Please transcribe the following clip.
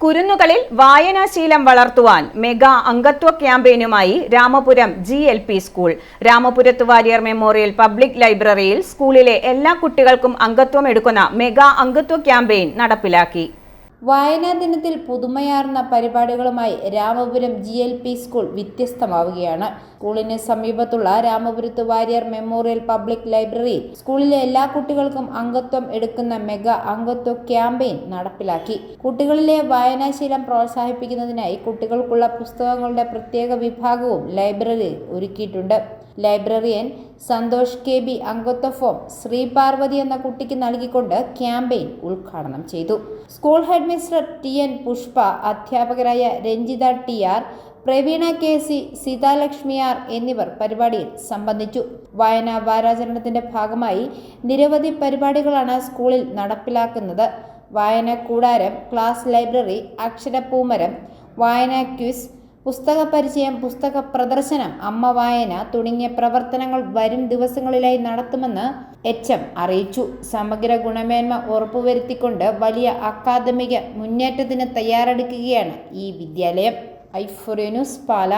കുരുന്നുകളിൽ വായനാശീലം വളർത്തുവാൻ മെഗാ അംഗത്വ ക്യാമ്പയിനുമായി Ramapuram G L P school. രാമപുരത്ത് Warrier memorial public ലൈബ്രറിയിൽ സ്കൂളിലെ എല്ലാ കുട്ടികൾക്കും അംഗത്വം എടുക്കുന്ന മെഗാ അംഗത്വ ക്യാമ്പയിൻ നടപ്പിലാക്കി. വായനാ ദിനത്തിൽ പുതുമയാർന്ന പരിപാടികളുമായി Ramapuram G L P school വ്യത്യസ്തമാവുകയാണ്. സ്കൂളിന് സമീപത്തുള്ള രാമപുരത്ത് വാര്യർ മെമ്മോറിയൽ പബ്ലിക് ലൈബ്രറി സ്കൂളിലെ എല്ലാ കുട്ടികൾക്കും അംഗത്വം എടുക്കുന്ന മെഗാ അംഗത്വ ക്യാമ്പയിൻ നടപ്പിലാക്കി. കുട്ടികളിലെ വായനാശീലം പ്രോത്സാഹിപ്പിക്കുന്നതിനായി കുട്ടികൾക്കുള്ള പുസ്തകങ്ങളുടെ പ്രത്യേക വിഭാഗവും ലൈബ്രറിയിൽ ഒരുക്കിയിട്ടുണ്ട്. ലൈബ്രറിയൻ സന്തോഷ് കെ ബി അംഗത്വ ശ്രീ പാർവതി എന്ന കുട്ടിക്ക് നൽകിക്കൊണ്ട് ക്യാമ്പയിൻ ഉദ്ഘാടനം ചെയ്തു. School head mister T N Pushpa അധ്യാപകരായ Ranjitha T R Praveena K C Seethalakshmi R എന്നിവർ പരിപാടിയിൽ സംബന്ധിച്ചു. വായനാ വാരാചരണത്തിന്റെ ഭാഗമായി നിരവധി പരിപാടികളാണ് സ്കൂളിൽ നടപ്പിലാക്കുന്നത്. വായന കൂടാരം ക്ലാസ് ലൈബ്രറി അക്ഷരപൂമരം വായനാ ക്വിസ് പുസ്തക പരിചയം പുസ്തക പ്രദർശനം അമ്മ വായന തുടങ്ങിയ പ്രവർത്തനങ്ങൾ വരും ദിവസങ്ങളിലായി നടത്തുമെന്ന് എച്ച് എം അറിയിച്ചു. സമഗ്ര ഗുണമേന്മ ഉറപ്പുവരുത്തിക്കൊണ്ട് വലിയ അക്കാദമിക മുന്നേറ്റത്തിന് തയ്യാറെടുക്കുകയാണ് ഈ വിദ്യാലയം. ഐഫുറിനുസ് പാല.